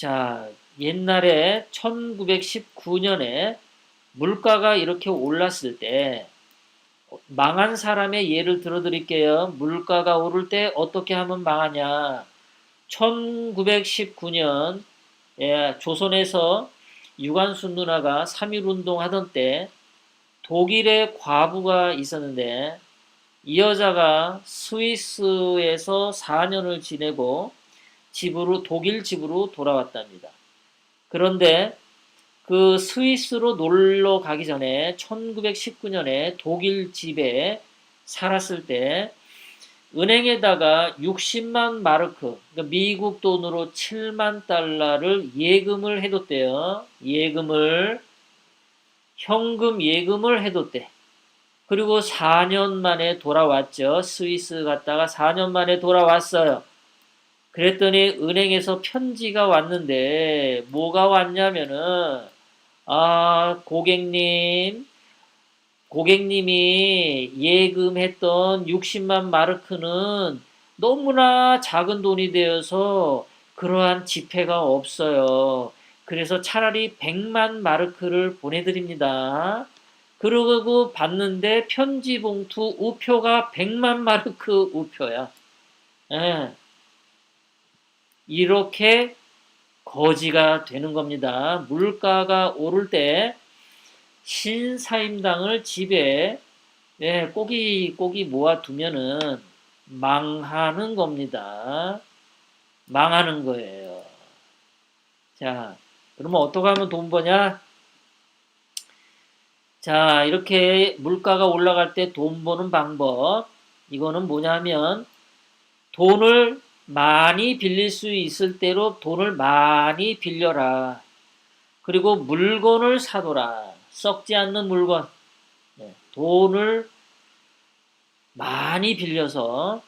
자, 옛날에 1919년에 물가가 이렇게 올랐을 때 망한 사람의 예를 들어 드릴게요. 물가가 오를 때 어떻게 하면 망하냐. 1919년 예, 조선에서 유관순 누나가 3.1 운동 하던 때 독일의 과부가 있었는데 이 여자가 스위스에서 4년을 지내고 집으로 독일 집으로 돌아왔답니다. 그런데 그 스위스로 놀러 가기 전에 1919년에 독일 집에 살았을 때 은행에다가 60만 마르크, 그러니까 미국 돈으로 7만 달러를 예금을 해뒀대요. 예금을, 현금 예금을 해뒀대. 그리고 4년 만에 돌아왔죠. 스위스 갔다가 4년 만에 돌아왔어요. 그랬더니 은행에서 편지가 왔는데 뭐가 왔냐면은 아 고객님 고객님이 예금했던 60만 마르크는 너무나 작은 돈이 되어서 그러한 지폐가 없어요. 그래서 차라리 100만 마르크를 보내드립니다. 그러고 봤는데 편지 봉투 우표가 100만 마르크 우표야. 예. 이렇게 거지가 되는 겁니다. 물가가 오를 때 신사임당을 집에 예, 꼬기 꼬기 모아두면은 망하는 겁니다. 망하는 거예요. 자, 그러면 어떻게 하면 돈 버냐? 자, 이렇게 물가가 올라갈 때 돈 버는 방법. 이거는 뭐냐면 돈을 많이 빌릴 수 있을 대로 돈을 많이 빌려라. 그리고 물건을 사둬라. 썩지 않는 물건. 네, 돈을 많이 빌려서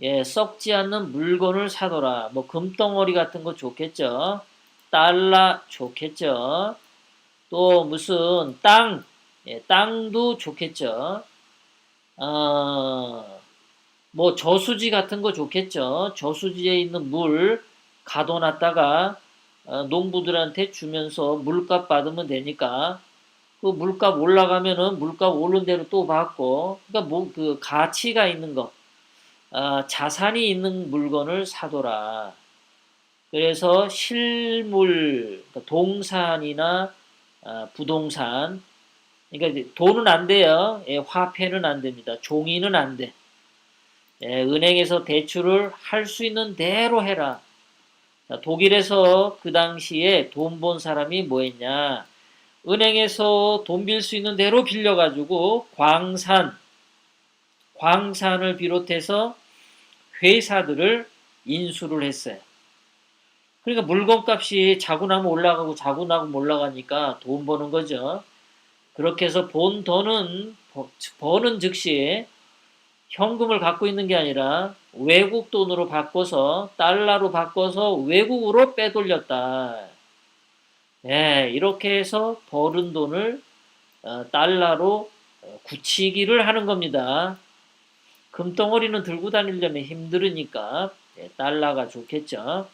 예, 썩지 않는 물건을 사둬라. 뭐 금덩어리 같은 거 좋겠죠. 달러 좋겠죠. 또 무슨 땅, 예, 땅도 좋겠죠. 어, 뭐 저수지 같은 거 좋겠죠. 저수지에 있는 물 가둬놨다가 어, 농부들한테 주면서 물값 받으면 되니까 그 물값 올라가면은 물값 오른 대로 또 받고 그러니까 뭐 그 가치가 있는 거 어, 자산이 있는 물건을 사둬라. 그래서 실물 그러니까 동산이나 어, 부동산 그러니까 돈은 안 돼요. 예, 화폐는 안 됩니다. 종이는 안 돼. 예, 은행에서 대출을 할 수 있는 대로 해라. 자, 독일에서 그 당시에 돈 본 사람이 뭐 했냐. 은행에서 돈 빌 수 있는 대로 빌려가지고 광산, 광산을 비롯해서 회사들을 인수를 했어요. 그러니까 물건값이 자고 나면 올라가고 자고 나면 올라가니까 돈 버는 거죠. 그렇게 해서 본 돈은 버는 즉시 현금을 갖고 있는 게 아니라 외국 돈으로 바꿔서 달러로 바꿔서 외국으로 빼돌렸다. 네, 이렇게 해서 버는 돈을 어, 달러로 굳히기를 하는 겁니다. 금덩어리는 들고 다니려면 힘들으니까 네, 달러가 좋겠죠.